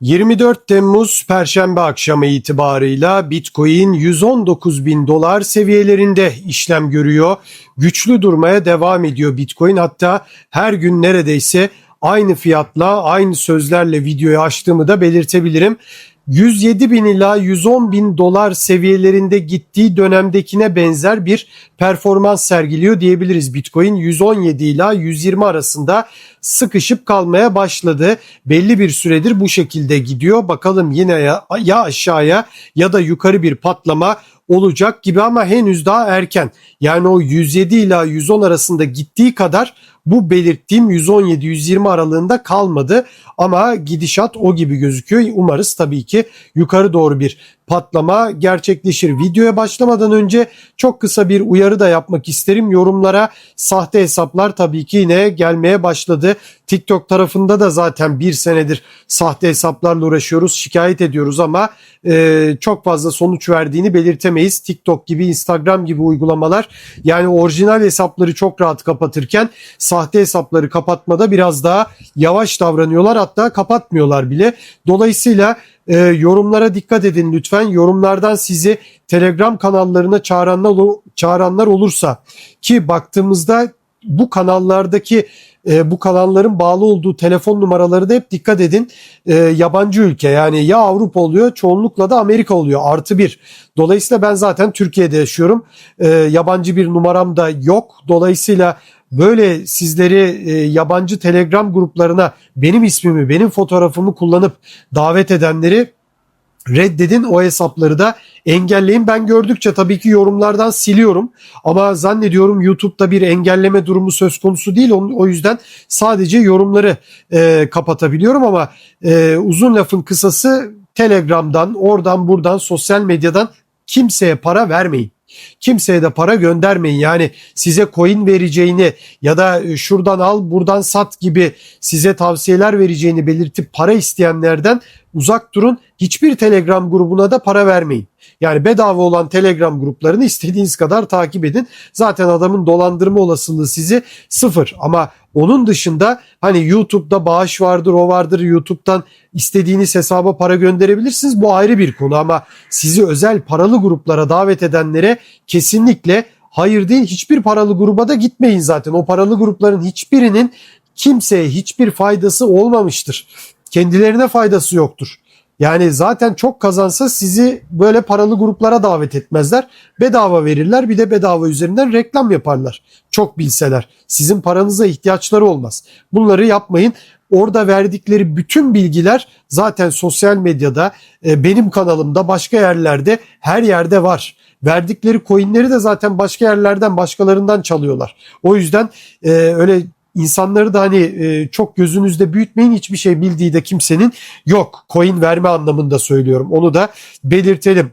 24 Temmuz Perşembe akşamı itibarıyla Bitcoin 119 bin dolar seviyelerinde işlem görüyor. Güçlü durmaya devam ediyor Bitcoin. Hatta her gün neredeyse aynı fiyatla, aynı sözlerle videoyu açtığımı da belirtebilirim. 107 bin ila 110 bin dolar seviyelerinde gittiği dönemdekine benzer bir performans sergiliyor diyebiliriz. Bitcoin 117 ila 120 arasında sıkışıp kalmaya başladı. Belli bir süredir bu şekilde gidiyor. Bakalım yine ya, ya aşağıya ya da yukarı bir patlama olacak gibi ama henüz daha erken. Yani o 107 ila 110 arasında gittiği kadar bu belirttiğim 117-120 aralığında kalmadı ama gidişat o gibi gözüküyor. Umarız tabii ki yukarı doğru bir patlama gerçekleşir. Videoya başlamadan önce çok kısa bir uyarı da yapmak isterim. Yorumlara sahte hesaplar tabii ki yine gelmeye başladı. TikTok tarafında da zaten bir senedir sahte hesaplarla uğraşıyoruz, şikayet ediyoruz ama e, çok fazla sonuç verdiğini belirtemeyiz. TikTok gibi, Instagram gibi uygulamalar yani orijinal hesapları çok rahat kapatırken sahte hesapları kapatmada biraz daha yavaş davranıyorlar hatta kapatmıyorlar bile. Dolayısıyla e, yorumlara dikkat edin lütfen. Yorumlardan sizi Telegram kanallarına çağıranlar, çağıranlar olursa ki baktığımızda bu kanallardaki e, bu kanalların bağlı olduğu telefon numaraları da hep dikkat edin. E, yabancı ülke yani ya Avrupa oluyor çoğunlukla da Amerika oluyor artı bir. Dolayısıyla ben zaten Türkiye'de yaşıyorum. E, yabancı bir numaram da yok. Dolayısıyla böyle sizleri e, yabancı telegram gruplarına benim ismimi, benim fotoğrafımı kullanıp davet edenleri reddedin o hesapları da engelleyin. Ben gördükçe tabii ki yorumlardan siliyorum ama zannediyorum YouTube'da bir engelleme durumu söz konusu değil. O yüzden sadece yorumları e, kapatabiliyorum ama e, uzun lafın kısası Telegram'dan, oradan buradan, sosyal medyadan kimseye para vermeyin. Kimseye de para göndermeyin. Yani size coin vereceğini ya da şuradan al buradan sat gibi size tavsiyeler vereceğini belirtip para isteyenlerden uzak durun. Hiçbir Telegram grubuna da para vermeyin. Yani bedava olan Telegram gruplarını istediğiniz kadar takip edin. Zaten adamın dolandırma olasılığı sizi sıfır. Ama onun dışında hani YouTube'da bağış vardır, o vardır. YouTube'dan istediğiniz hesaba para gönderebilirsiniz. Bu ayrı bir konu ama sizi özel paralı gruplara davet edenlere kesinlikle hayır değil. Hiçbir paralı gruba da gitmeyin zaten. O paralı grupların hiçbirinin kimseye hiçbir faydası olmamıştır. Kendilerine faydası yoktur. Yani zaten çok kazansa sizi böyle paralı gruplara davet etmezler. Bedava verirler bir de bedava üzerinden reklam yaparlar. Çok bilseler. Sizin paranıza ihtiyaçları olmaz. Bunları yapmayın. Orada verdikleri bütün bilgiler zaten sosyal medyada, e, benim kanalımda, başka yerlerde, her yerde var. Verdikleri coinleri de zaten başka yerlerden, başkalarından çalıyorlar. O yüzden e, öyle insanları da hani e, çok gözünüzde büyütmeyin hiçbir şey bildiği de kimsenin yok. Coin verme anlamında söylüyorum. Onu da belirtelim.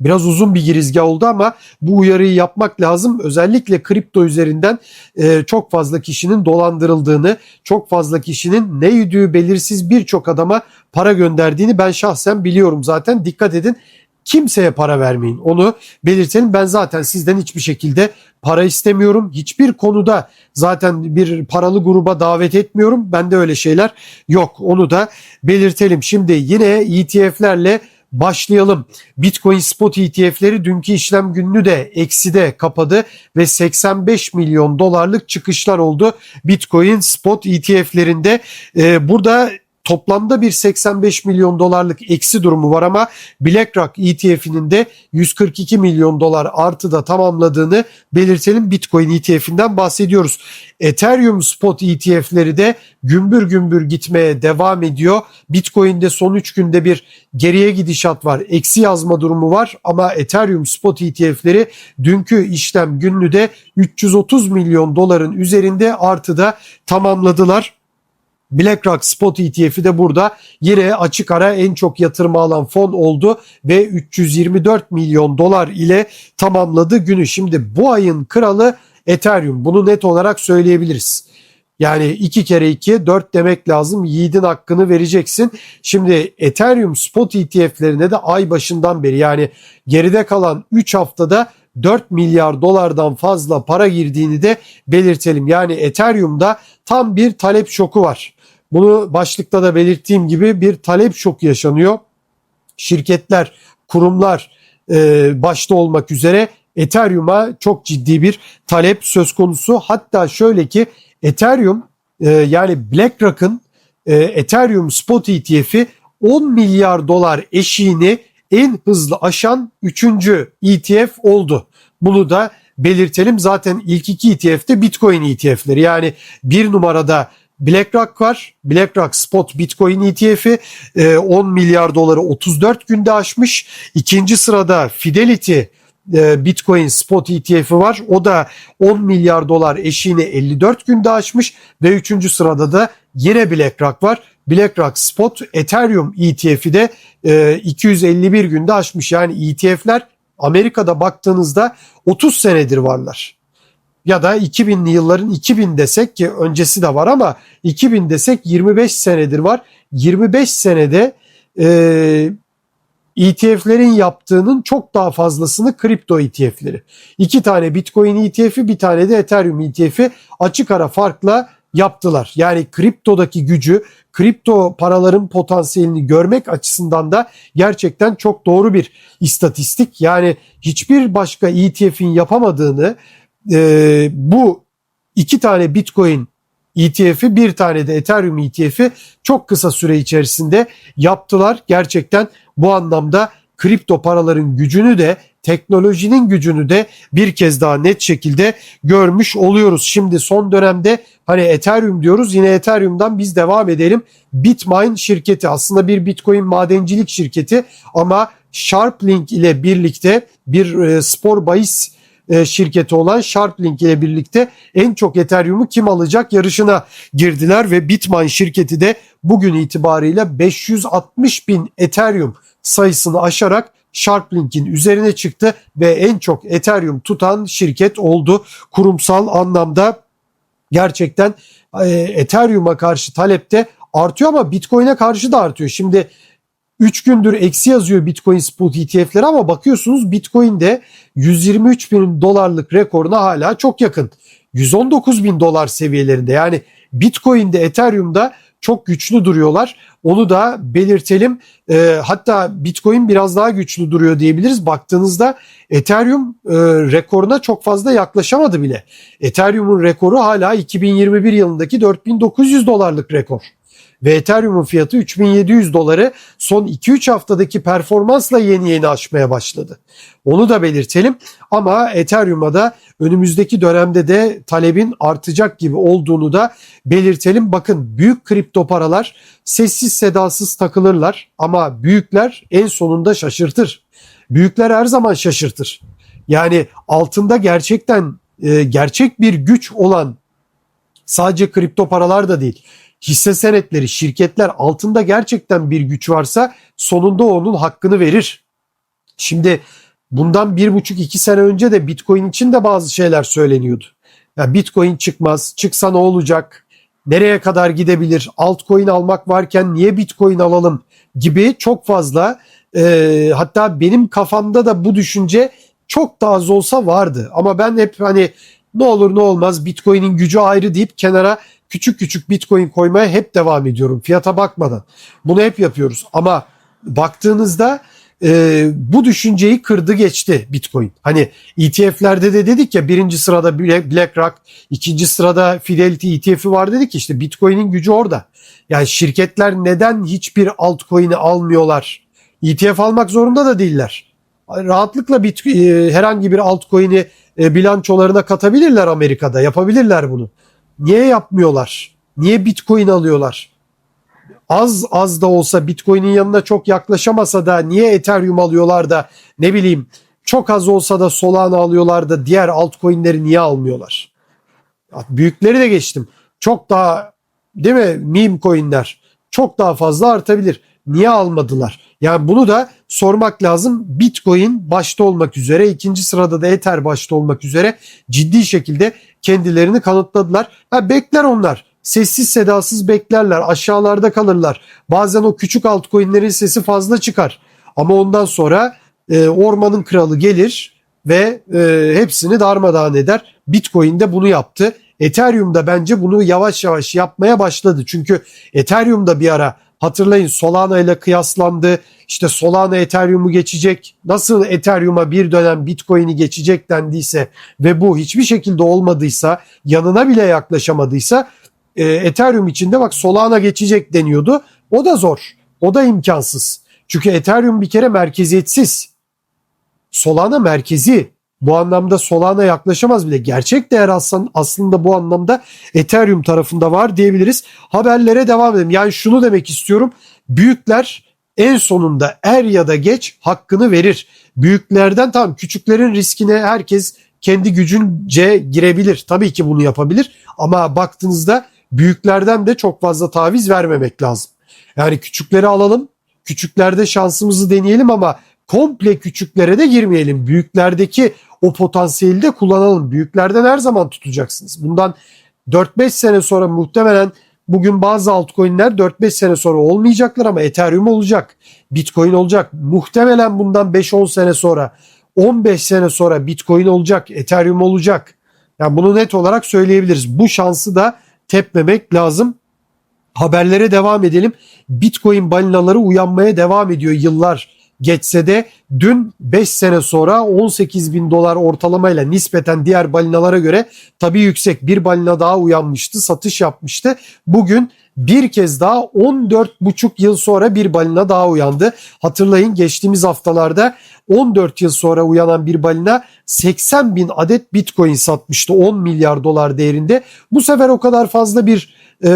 Biraz uzun bir girizgah oldu ama bu uyarıyı yapmak lazım. Özellikle kripto üzerinden e, çok fazla kişinin dolandırıldığını, çok fazla kişinin ne yüdüğü belirsiz birçok adama para gönderdiğini ben şahsen biliyorum zaten. Dikkat edin kimseye para vermeyin. Onu belirtelim. Ben zaten sizden hiçbir şekilde para istemiyorum. Hiçbir konuda zaten bir paralı gruba davet etmiyorum. Bende öyle şeyler yok. Onu da belirtelim. Şimdi yine ETF'lerle başlayalım. Bitcoin spot ETF'leri dünkü işlem gününü de ekside kapadı ve 85 milyon dolarlık çıkışlar oldu. Bitcoin spot ETF'lerinde ee, burada toplamda bir 85 milyon dolarlık eksi durumu var ama BlackRock ETF'inin de 142 milyon dolar artıda tamamladığını belirtelim. Bitcoin ETF'inden bahsediyoruz. Ethereum spot ETF'leri de gümbür gümbür gitmeye devam ediyor. Bitcoin'de son 3 günde bir geriye gidişat var. Eksi yazma durumu var ama Ethereum spot ETF'leri dünkü işlem günlü de 330 milyon doların üzerinde artıda tamamladılar. BlackRock Spot ETF'i de burada yine açık ara en çok yatırım alan fon oldu ve 324 milyon dolar ile tamamladı günü. Şimdi bu ayın kralı Ethereum. Bunu net olarak söyleyebiliriz. Yani iki kere iki dört demek lazım. Yiğidin hakkını vereceksin. Şimdi Ethereum spot ETF'lerine de ay başından beri yani geride kalan 3 haftada 4 milyar dolardan fazla para girdiğini de belirtelim. Yani Ethereum'da tam bir talep şoku var. Bunu başlıkta da belirttiğim gibi bir talep şoku yaşanıyor. Şirketler, kurumlar e, başta olmak üzere Ethereum'a çok ciddi bir talep söz konusu. Hatta şöyle ki Ethereum e, yani BlackRock'ın e, Ethereum Spot ETF'i 10 milyar dolar eşiğini en hızlı aşan 3. ETF oldu. Bunu da belirtelim. Zaten ilk iki ETF de Bitcoin ETF'leri. Yani bir numarada BlackRock var. BlackRock Spot Bitcoin ETF'i 10 milyar doları 34 günde aşmış. İkinci sırada Fidelity e, Bitcoin Spot ETF'i var. O da 10 milyar dolar eşiğini 54 günde aşmış ve üçüncü sırada da yine BlackRock var. BlackRock Spot Ethereum ETF'i de 251 günde aşmış. Yani ETF'ler Amerika'da baktığınızda 30 senedir varlar. Ya da 2000'li yılların 2000 desek ki öncesi de var ama 2000 desek 25 senedir var. 25 senede e, ETF'lerin yaptığının çok daha fazlasını kripto ETF'leri. İki tane Bitcoin ETF'i bir tane de Ethereum ETF'i açık ara farkla yaptılar. Yani kriptodaki gücü, kripto paraların potansiyelini görmek açısından da gerçekten çok doğru bir istatistik. Yani hiçbir başka ETF'in yapamadığını e, bu iki tane Bitcoin ETF'i bir tane de Ethereum ETF'i çok kısa süre içerisinde yaptılar. Gerçekten bu anlamda kripto paraların gücünü de teknolojinin gücünü de bir kez daha net şekilde görmüş oluyoruz. Şimdi son dönemde hani Ethereum diyoruz yine Ethereum'dan biz devam edelim. Bitmine şirketi aslında bir Bitcoin madencilik şirketi ama Sharplink ile birlikte bir e, spor bahis şirketi olan Sharplink ile birlikte en çok Ethereum'u kim alacak yarışına girdiler ve Bitmine şirketi de bugün itibariyle 560 bin Ethereum sayısını aşarak Sharplink'in üzerine çıktı ve en çok Ethereum tutan şirket oldu. Kurumsal anlamda gerçekten e, Ethereum'a karşı talepte artıyor ama Bitcoin'e karşı da artıyor. Şimdi 3 gündür eksi yazıyor Bitcoin spot ETF'leri ama bakıyorsunuz Bitcoin'de 123 bin dolarlık rekoruna hala çok yakın. 119 bin dolar seviyelerinde yani Bitcoin'de Ethereum'da çok güçlü duruyorlar. Onu da belirtelim. E, hatta Bitcoin biraz daha güçlü duruyor diyebiliriz. Baktığınızda Ethereum e, rekoruna çok fazla yaklaşamadı bile. Ethereum'un rekoru hala 2021 yılındaki 4900 dolarlık rekor ve Ethereum'un fiyatı 3700 doları son 2-3 haftadaki performansla yeni yeni aşmaya başladı. Onu da belirtelim ama Ethereum'a da önümüzdeki dönemde de talebin artacak gibi olduğunu da belirtelim. Bakın büyük kripto paralar sessiz sedasız takılırlar ama büyükler en sonunda şaşırtır. Büyükler her zaman şaşırtır. Yani altında gerçekten e, gerçek bir güç olan sadece kripto paralar da değil hisse senetleri, şirketler altında gerçekten bir güç varsa sonunda onun hakkını verir. Şimdi bundan bir buçuk iki sene önce de Bitcoin için de bazı şeyler söyleniyordu. Ya Bitcoin çıkmaz, çıksa ne olacak, nereye kadar gidebilir, altcoin almak varken niye Bitcoin alalım gibi çok fazla e, hatta benim kafamda da bu düşünce çok daha az olsa vardı. Ama ben hep hani ne olur ne olmaz Bitcoin'in gücü ayrı deyip kenara küçük küçük bitcoin koymaya hep devam ediyorum fiyata bakmadan. Bunu hep yapıyoruz ama baktığınızda e, bu düşünceyi kırdı geçti Bitcoin. Hani ETF'lerde de dedik ya birinci sırada BlackRock, ikinci sırada Fidelity ETF'i var dedik işte Bitcoin'in gücü orada. Yani şirketler neden hiçbir altcoin'i almıyorlar? ETF almak zorunda da değiller. Rahatlıkla bit, e, herhangi bir altcoin'i e, bilançolarına katabilirler Amerika'da. Yapabilirler bunu. Niye yapmıyorlar? Niye Bitcoin alıyorlar? Az az da olsa Bitcoin'in yanına çok yaklaşamasa da niye Ethereum alıyorlar da ne bileyim çok az olsa da Solana alıyorlar da diğer altcoin'leri niye almıyorlar? Büyükleri de geçtim. Çok daha değil mi meme coin'ler çok daha fazla artabilir. Niye almadılar? Yani bunu da sormak lazım. Bitcoin başta olmak üzere ikinci sırada da Ether başta olmak üzere ciddi şekilde kendilerini kanıtladılar. Ha, bekler onlar. Sessiz sedasız beklerler. Aşağılarda kalırlar. Bazen o küçük altcoin'lerin sesi fazla çıkar. Ama ondan sonra e, ormanın kralı gelir ve e, hepsini darmadağın eder. Bitcoin de bunu yaptı. Ethereum da bence bunu yavaş yavaş yapmaya başladı. Çünkü Ethereum da bir ara hatırlayın Solana ile kıyaslandı. İşte Solana Ethereum'u geçecek. Nasıl Ethereum'a bir dönem Bitcoin'i geçecek dendiyse ve bu hiçbir şekilde olmadıysa, yanına bile yaklaşamadıysa e, Ethereum içinde bak Solana geçecek deniyordu. O da zor. O da imkansız. Çünkü Ethereum bir kere merkeziyetsiz. Solana merkezi. Bu anlamda Solana yaklaşamaz bile. Gerçek değer aslında bu anlamda Ethereum tarafında var diyebiliriz. Haberlere devam edelim. Yani şunu demek istiyorum. Büyükler en sonunda er ya da geç hakkını verir. Büyüklerden tam küçüklerin riskine herkes kendi gücünce girebilir. Tabii ki bunu yapabilir ama baktığınızda büyüklerden de çok fazla taviz vermemek lazım. Yani küçükleri alalım, küçüklerde şansımızı deneyelim ama komple küçüklere de girmeyelim. Büyüklerdeki o potansiyeli de kullanalım. Büyüklerden her zaman tutacaksınız. Bundan 4-5 sene sonra muhtemelen bugün bazı altcoin'ler 4-5 sene sonra olmayacaklar ama Ethereum olacak. Bitcoin olacak. Muhtemelen bundan 5-10 sene sonra 15 sene sonra Bitcoin olacak, Ethereum olacak. Yani bunu net olarak söyleyebiliriz. Bu şansı da tepmemek lazım. Haberlere devam edelim. Bitcoin balinaları uyanmaya devam ediyor yıllar geçse de dün 5 sene sonra 18 bin dolar ortalamayla nispeten diğer balinalara göre tabii yüksek bir balina daha uyanmıştı satış yapmıştı. Bugün bir kez daha 14,5 yıl sonra bir balina daha uyandı. Hatırlayın geçtiğimiz haftalarda 14 yıl sonra uyanan bir balina 80 bin adet bitcoin satmıştı 10 milyar dolar değerinde. Bu sefer o kadar fazla bir e,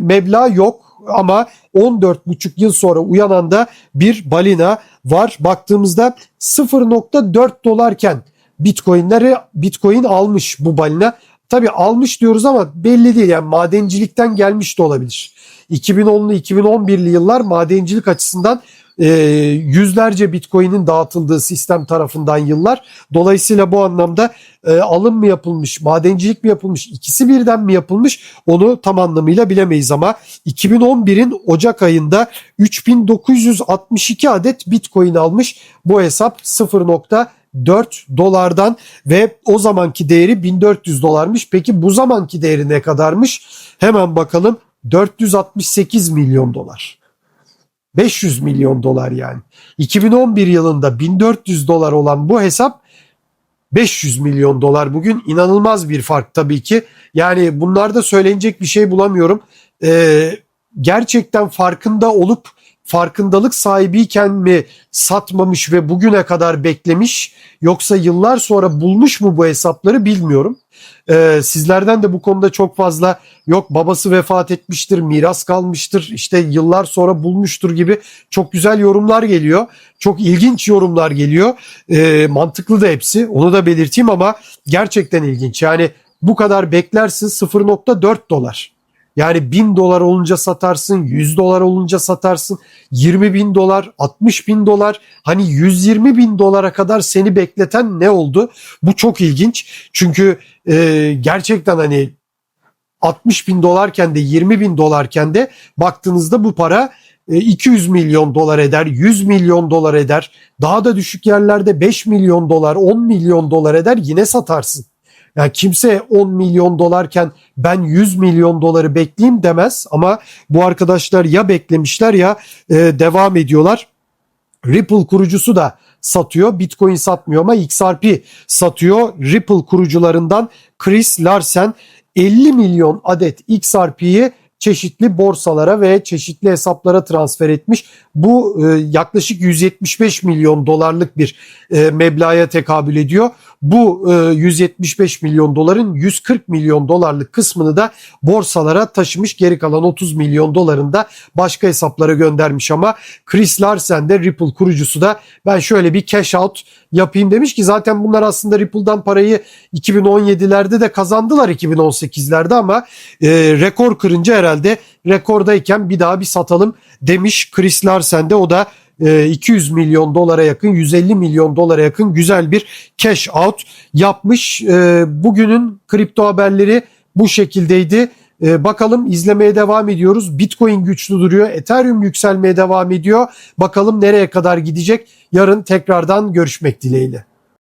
meblağ yok ama 14,5 yıl sonra uyanan da bir balina var. Baktığımızda 0.4 dolarken Bitcoin'leri Bitcoin almış bu balina. Tabi almış diyoruz ama belli değil yani madencilikten gelmiş de olabilir. 2010'lu 2011'li yıllar madencilik açısından e, yüzlerce bitcoin'in dağıtıldığı sistem tarafından yıllar. Dolayısıyla bu anlamda e, alım mı yapılmış, madencilik mi yapılmış, ikisi birden mi yapılmış onu tam anlamıyla bilemeyiz ama 2011'in Ocak ayında 3962 adet bitcoin almış. Bu hesap 0.4 dolardan ve o zamanki değeri 1400 dolarmış. Peki bu zamanki değeri ne kadarmış? Hemen bakalım 468 milyon dolar. 500 milyon dolar yani. 2011 yılında 1400 dolar olan bu hesap 500 milyon dolar bugün inanılmaz bir fark tabii ki. Yani bunlarda söylenecek bir şey bulamıyorum. Ee, gerçekten farkında olup farkındalık sahibiyken mi satmamış ve bugüne kadar beklemiş yoksa yıllar sonra bulmuş mu bu hesapları bilmiyorum. Ee, sizlerden de bu konuda çok fazla yok babası vefat etmiştir, miras kalmıştır, işte yıllar sonra bulmuştur gibi çok güzel yorumlar geliyor. Çok ilginç yorumlar geliyor. Ee, mantıklı da hepsi onu da belirteyim ama gerçekten ilginç. Yani bu kadar beklersin 0.4 dolar. Yani 1000 dolar olunca satarsın, 100 dolar olunca satarsın, 20 bin dolar, 60 bin dolar, hani 120 bin dolara kadar seni bekleten ne oldu? Bu çok ilginç. Çünkü e, gerçekten hani 60 bin dolarken de 20 bin dolarken de baktığınızda bu para 200 e, milyon dolar eder, 100 milyon dolar eder. Daha da düşük yerlerde 5 milyon dolar, 10 milyon dolar eder yine satarsın. Yani kimse 10 milyon dolarken ben 100 milyon doları bekleyeyim demez ama bu arkadaşlar ya beklemişler ya e, devam ediyorlar. Ripple kurucusu da satıyor. Bitcoin satmıyor ama XRP satıyor. Ripple kurucularından Chris Larsen 50 milyon adet XRP'yi çeşitli borsalara ve çeşitli hesaplara transfer etmiş. Bu e, yaklaşık 175 milyon dolarlık bir e, meblağa tekabül ediyor. Bu e, 175 milyon doların 140 milyon dolarlık kısmını da borsalara taşımış. Geri kalan 30 milyon dolarını da başka hesaplara göndermiş ama Chris Larsen de Ripple kurucusu da ben şöyle bir cash out yapayım demiş ki zaten bunlar aslında Ripple'dan parayı 2017'lerde de kazandılar 2018'lerde ama e, rekor kırınca herhalde rekordayken bir daha bir satalım demiş Chris Larsen de o da 200 e, milyon dolara yakın 150 milyon dolara yakın güzel bir cash out yapmış. E, bugünün kripto haberleri bu şekildeydi. E, bakalım izlemeye devam ediyoruz. Bitcoin güçlü duruyor. Ethereum yükselmeye devam ediyor. Bakalım nereye kadar gidecek. Yarın tekrardan görüşmek dileğiyle.